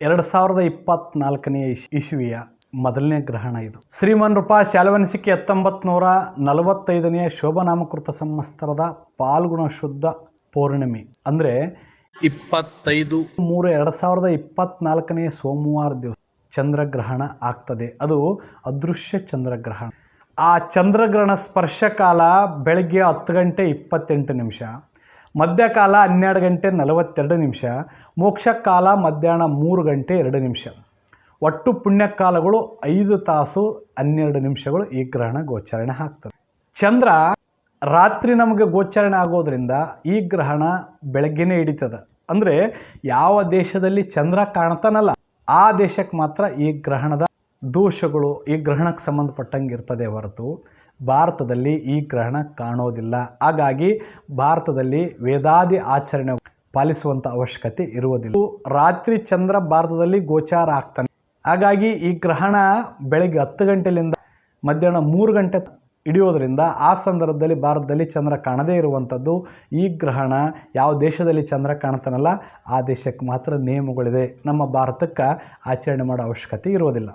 ಎರಡು ಸಾವಿರದ ಇಪ್ಪತ್ನಾಲ್ಕನೇ ಇಶ್ ಇಸುವಿಯ ಮೊದಲನೇ ಗ್ರಹಣ ಇದು. ಶ್ರೀಮನ್ ರೂಪ ಶಾಲವನಿಸಿಕೆ ಹತ್ತೊಂಬತ್ತು ನೂರ ನಲವತ್ತೈದನೆಯ ಶೋಭನಾಮಕೃತ ಸಂವತ್ಸರದ ಪಾಲ್ಗುಣ ಶುದ್ಧ ಪೌರ್ಣಿಮೆ. ಅಂದರೆ ಇಪ್ಪತ್ತೈದು. ಮೂರು ಎರಡು ಸಾವಿರದ ಇಪ್ಪತ್ನಾಲ್ಕನೆಯ ಸೋಮವಾರ ದಿವಸ ಚಂದ್ರಗ್ರಹಣ ಆಗ್ತದೆ. ಅದು ಅದೃಶ್ಯ ಚಂದ್ರಗ್ರಹಣ. ಆ ಚಂದ್ರಗ್ರಹಣ ಸ್ಪರ್ಶ ಕಾಲ ಬೆಳಗ್ಗೆ ಹತ್ತು ಗಂಟೆ ಇಪ್ಪತ್ತೆಂಟು ನಿಮಿಷ ಮಧ್ಯಕಾಲ ಹನ್ನೆರಡು ಗಂಟೆ ನಲವತ್ತೆರಡು ನಿಮಿಷ ಮೋಕ್ಷ ಕಾಲ ಮಧ್ಯಾಹ್ನ ಮೂರು ಗಂಟೆ ಎರಡು ನಿಮಿಷ. ಒಟ್ಟು ಪುಣ್ಯಕಾಲಗಳು ಐದು ತಾಸು ಹನ್ನೆರಡು ನಿಮಿಷಗಳು ಈ ಗ್ರಹಣ ಗೋಚರಣೆ ಆಗ್ತದೆ. ಚಂದ್ರ ರಾತ್ರಿ ನಮಗೆ ಗೋಚರಣೆ ಆಗೋದ್ರಿಂದ ಈ ಗ್ರಹಣ ಬೆಳಗ್ಗೆನೇ ಹಿಡಿತದೆ. ಅಂದರೆ ಯಾವ ದೇಶದಲ್ಲಿ ಚಂದ್ರ ಕಾಣ್ತಾನಲ್ಲ, ಆ ದೇಶಕ್ಕೆ ಮಾತ್ರ ಈ ಗ್ರಹಣದ ದೋಷಗಳು, ಈ ಗ್ರಹಣಕ್ಕೆ ಸಂಬಂಧಪಟ್ಟಂಗೆ ಇರ್ತದೆ ಹೊರತು ಭಾರತದಲ್ಲಿ ಈ ಗ್ರಹಣ ಕಾಣೋದಿಲ್ಲ. ಹಾಗಾಗಿ ಭಾರತದಲ್ಲಿ ವೇದಾದಿ ಆಚರಣೆ ಪಾಲಿಸುವಂಥ ಅವಶ್ಯಕತೆ ಇರುವುದಿಲ್ಲ. ರಾತ್ರಿ ಚಂದ್ರ ಭಾರತದಲ್ಲಿ ಗೋಚಾರ ಆಗ್ತಾನೆ. ಹಾಗಾಗಿ ಈ ಗ್ರಹಣ ಬೆಳಗ್ಗೆ ಹತ್ತು ಗಂಟೆಲಿಂದ ಮಧ್ಯಾಹ್ನ ಮೂರು ಗಂಟೆ ಹಿಡಿಯೋದ್ರಿಂದ ಆ ಸಂದರ್ಭದಲ್ಲಿ ಭಾರತದಲ್ಲಿ ಚಂದ್ರ ಕಾಣದೇ ಇರುವಂಥದ್ದು ಈ ಗ್ರಹಣ ಯಾವ ದೇಶದಲ್ಲಿ ಚಂದ್ರ ಕಾಣ್ತಾನಲ್ಲ, ಆ ದೇಶಕ್ಕೆ ಮಾತ್ರ ನಿಯಮಗಳಿದೆ ನಮ್ಮ ಭಾರತಕ್ಕೆ ಆಚರಣೆ ಮಾಡೋ ಅವಶ್ಯಕತೆ ಇರೋದಿಲ್ಲ